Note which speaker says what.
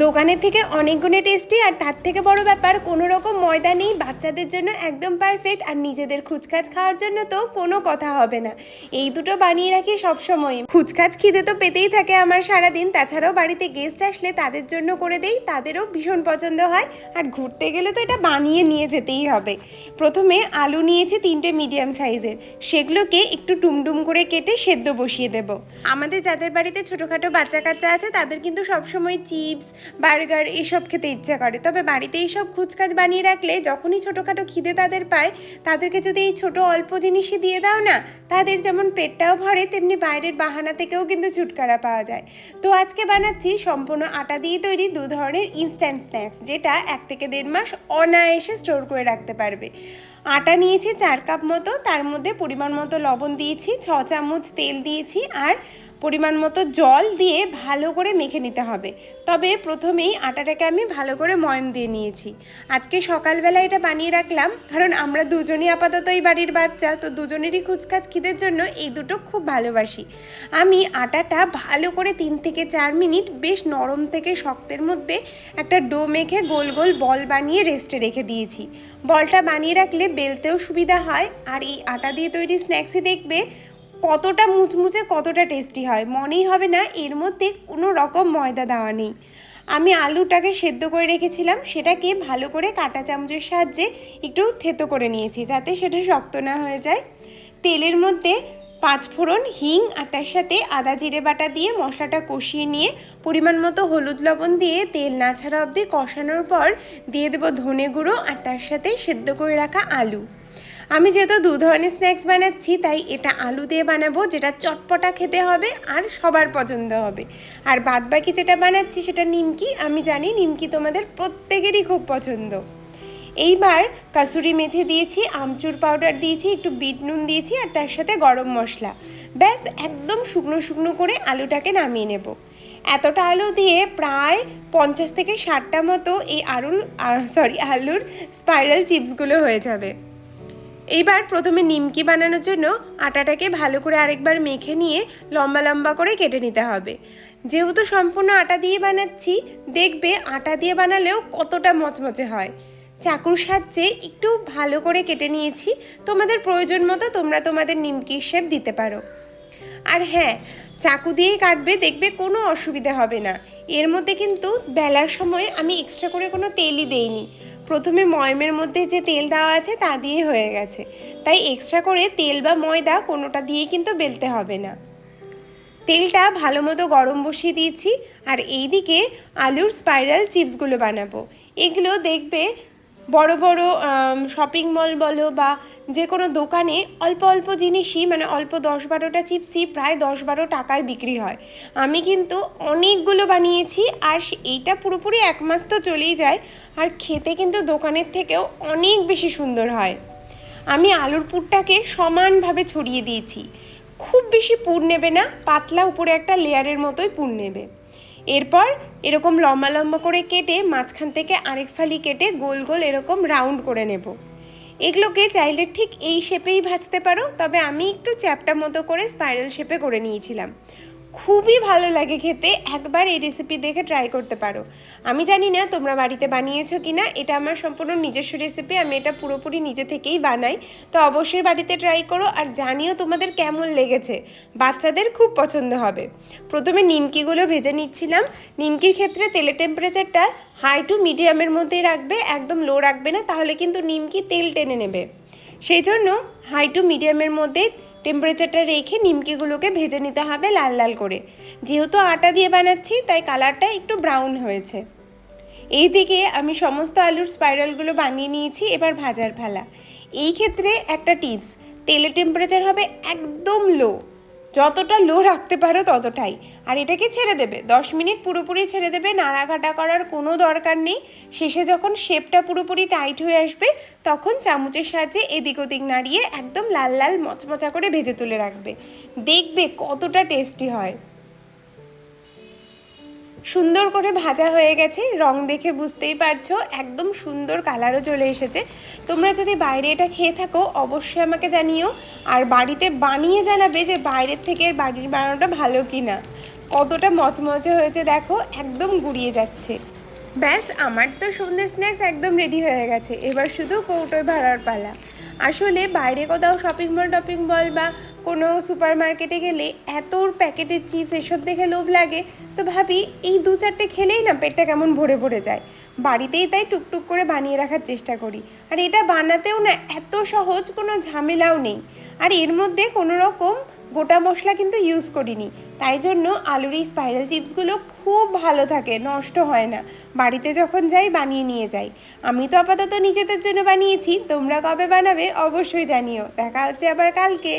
Speaker 1: দোকানের থেকে অনেক গুণে টেস্টি আর তার থেকে বড় ব্যাপার, কোনো রকম ময়দা নেই। বাচ্চাদের জন্য একদম পারফেক্ট আর নিজেদের খুচকাচ খাওয়ার জন্য তো কোনো কথা হবে না। এই দুটো বানিয়ে রাখি সবসময় খুচকাচ খিদে তো পেতেই থাকে আমার সারাদিন। তাছাড়াও বাড়িতে গেস্ট আসলে তাদের জন্য করে দেই, তাদেরও ভীষণ পছন্দ হয়। আর ঘুরতে গেলে তো এটা বানিয়ে নিয়ে যেতেই হবে। প্রথমে আলু নিয়েছি তিনটে মিডিয়াম সাইজের সেগুলোকে একটু টুমটুম করে কেটে সেদ্ধ বসিয়ে দেব। আমাদের যাদের বাড়িতে ছোটোখাটো বাচ্চা কাচ্চা আছে, তাদের কিন্তু সবসময় চিপস বার্গার এইসব খেতে ইচ্ছা করে। তবে বাড়িতে এইসব খুচকাচ বানিয়ে রাখলে যখনই ছোটোখাটো খিদে তাদের পায়, তাদেরকে যদি এই ছোট অল্প জিনিসই দিয়ে দাও না, তাদের যেমন পেটটাও ভরে, তেমনি বাইরের বাহানা থেকেও কিন্তু ছুটকারা পাওয়া যায়। তো আজকে বানাচ্ছি সম্পূর্ণ আটা দিয়ে তৈরি দু ধরনের ইনস্ট্যান্ট স্ন্যাক্স যেটা এক থেকে দেড় মাস অনায়াসে স্টোর করে রাখতে পারবে। আটা নিয়েছি চার কাপ মতো, তার মধ্যে পরিমাণ মতো লবণ দিয়েছি, ছ চামচ তেল দিয়েছি, আর পরিমাণ মতো জল দিয়ে ভালো করে মেখে নিতে হবে। তবে প্রথমেই আটাটাকে আমি ভালো করে ময়ম দিয়ে নিয়েছি। আজকে সকালবেলা এটা বানিয়ে রাখলাম। কারণ আমরা দুজনই আপাতত এই বাড়ির বাচ্চা, তো দুজনেরই খুচকাচ খিদের জন্য এই দুটো খুব ভালোবাসি। আমি আটাটা ভালো করে তিন থেকে চার মিনিট বেশ নরম থেকে শক্তের মধ্যে একটা ডো মেখে গোল গোল বল বানিয়ে রেস্টে রেখে দিয়েছি। বলটা বানিয়ে রাখলে বেলতেও সুবিধা হয়। আর এই আটা দিয়ে তৈরি স্ন্যাক্সই দেখবে কতটা মুচমুচে, কতটা টেস্টি হয়, মনেই হবে না, এর মধ্যে কোনো রকম ময়দা দেওয়া নেই। আমি আলুটাকে সেদ্ধ করে রেখেছিলাম, সেটাকে ভালো করে কাঁটা চামচের সাহায্যে একটু থেতো করে নিয়েছি, যাতে সেটা শক্ত না হয়ে যায়। তেলের মধ্যে পাঁচ ফোড়ন হিং আর তার সাথে আদা জিরে বাটা দিয়ে মশলাটা কষিয়ে নিয়ে, পরিমাণ মতো হলুদ লবণ দিয়ে তেল না ছাড়া অবধি কষানোর পর দিয়ে দেবো ধনে গুঁড়ো আর তার সাথে সেদ্ধ করে রাখা আলু। আমি যেহেতু দু ধরনের স্ন্যাক্স বানাচ্ছি, তাই এটা আলু দিয়ে বানাবো, যেটা চটপটা খেতে হবে আর সবার পছন্দ হবে। আর বাদ বাকি যেটা বানাচ্ছি, সেটা নিমকি। আমি জানি নিমকি তোমাদের প্রত্যেকেরই খুব পছন্দ। এইবার কাসুরি মেথি দিয়েছি, আমচুর পাউডার দিয়েছি, একটু বিট নুন দিয়েছি আর তার সাথে গরম মশলা। ব্যাস, একদম শুকনো শুকনো করে আলুটাকে নামিয়ে নেব। এতটা আলু দিয়ে প্রায় পঞ্চাশ থেকে ষাটটা মতো এই আলুর সরি আলুর স্পাইরাল চিপসগুলো হয়ে যাবে। এইবার প্রথমে নিমকি বানানোর জন্য আটাটাকে ভালো করে আরেকবার মেখে নিয়ে লম্বা লম্বা করে কেটে নিতে হবে। যেহেতু সম্পূর্ণ আটা দিয়ে বানাচ্ছি, দেখবে আটা দিয়ে বানালেও কতটা মচমচে হয়। চাকুর সাহায্যে একটু ভালো করে কেটে নিয়েছি। তোমাদের প্রয়োজন মতো তোমরা তোমাদের নিমকির শেপ দিতে পারো। আর হ্যাঁ চাকু দিয়েই কাটবে, দেখবে কোনো অসুবিধা হবে না। এর মধ্যে কিন্তু বেলার সময় আমি এক্সট্রা করে কোনো তেলই দেইনি। প্রথমে ময়মের মধ্যে যে তেল দেওয়া আছে তা দিয়ে হয়ে গেছে। তাই এক্সট্রা করে তেল বা ময়দা কোনোটা দিয়ে কিন্তু বেলতে হবে না। তেলটা ভালো মতো গরম বসিয়ে দিয়েছি আর এই দিকে আলুর স্পাইরাল চিপসগুলো বানাবো। এগুলো দেখবে বড় বড় শপিং মল বলো বা যে কোনো দোকানে অল্প অল্প জিনিসই মানে অল্প দশ বারোটা চিপসই প্রায় দশ বারো টাকায় বিক্রি হয়। আমি কিন্তু অনেকগুলো বানিয়েছি আর এইটা পুরোপুরি এক মাস তো চলেই যায়, আর খেতে কিন্তু দোকানের থেকেও অনেক বেশি সুন্দর হয়। আমি আলুর পুরটাকে সমানভাবে ছড়িয়ে দিয়েছি। খুব বেশি পুর নেবে না, পাতলা উপরে একটা লেয়ারের মতোই পুর নেবে। এরপর এরকম লম্বা লম্বা করে কেটে মাঝখান থেকে আরেক ফালি কেটে গোল গোল এরকম রাউন্ড করে নেব। এগুলোকে চাইলে ঠিক এই শেপেই ভাজতে পারো, তবে আমি একটু চ্যাপটা মতো করে স্পাইরাল শেপে করে নিয়েছিলাম। খুবই ভালো লাগে খেতে। একবার এই রেসিপি দেখে ট্রাই করতে পারো। আমি জানি না তোমরা বাড়িতে বানিয়েছো কি না এটা আমার সম্পূর্ণ নিজস্ব রেসিপি আমি এটা পুরোপুরি নিজে থেকেই বানাই। তো অবশ্যই বাড়িতে ট্রাই করো আর জানিও তোমাদের কেমন লেগেছে। বাচ্চাদের খুব পছন্দ হবে। প্রথমে নিমকিগুলো ভেজে নিচ্ছিলাম। নিমকির ক্ষেত্রে তেলের টেম্পারেচারটা হাই টু মিডিয়ামের মধ্যেই রাখবে, একদম লো রাখবে না, তাহলে কিন্তু নিমকি তেল টেনে নেবে। সেই জন্য হাই টু মিডিয়ামের মধ্যে টেম্পারেচারটা রেখে নিমকিগুলোকে ভেজে নিতে হবে লাল লাল করে। যেহেতু আটা দিয়ে বানাচ্ছি, তাই কালারটা একটু ব্রাউন হয়েছে। এইদিকে আমি সমস্ত আলুর স্পাইরালগুলো বানিয়ে নিয়েছি, এবার ভাজার ফেলা। এই ক্ষেত্রে একটা টিপস তেলের টেম্পারেচার হবে একদম লো যতটা লো রাখতে পারো ততটাই। আর এটাকে ছেড়ে দেবে। দশ মিনিট পুরোপুরি ছেড়ে দেবে, নাড়াঘাটা করার কোনো দরকার নেই। শেষে যখন শেপটা পুরোপুরি টাইট হয়ে আসবে, তখন চামচের সাহায্যে এদিক ওদিক নাড়িয়ে একদম লাল লাল মচমচা করে ভেজে তুলে রাখবে। দেখবে কতটা টেস্টি হয়। সুন্দর করে ভাজা হয়ে গেছে। রং দেখে বুঝতেই পারছ, একদম সুন্দর কালারও চলে এসেছে। তোমরা যদি বাইরে এটা খেয়ে থাকো, অবশ্যই আমাকে জানিও। আর বাড়িতে বানিয়ে জানাবে যে বাইরের থেকে বাড়ির বানানোটা ভালো কি না কতটা মচমচে হয়েছে দেখো, একদম গুড়িয়ে যাচ্ছে। ব্যাস, আমার তো সন্ধ্যে স্ন্যাক্স একদম রেডি হয়ে গেছে। এবার শুধু কৌটোয় ভাড়ার পালা। আসলে বাইরে কোথাও শপিং মল টপিং মল বা কোনো সুপার মার্কেটে গেলে এত প্যাকেটের চিপস এসব দেখে লোভ লাগে। তো ভাবি, এই দু চারটে খেলেই না পেটটা কেমন ভরে ভরে যায়। বাড়িতেই তাই টুকটুক করে বানিয়ে রাখার চেষ্টা করি। আর এটা বানাতেও না এত সহজ কোনো ঝামেলাও নেই। আর এর মধ্যে কোনো রকম গোটা মশলা কিন্তু ইউজ করিনি। তাই জন্য আলুর এই স্পাইরাল চিপসগুলো খুব ভালো থাকে, নষ্ট হয় না। বাড়িতে যখন যাই বানিয়ে নিয়ে যাই। আমি তো আপাতত নিজেদের জন্য বানিয়েছি, তোমরা কবে বানাবে অবশ্যই জানিও। দেখা হচ্ছে আবার কালকে।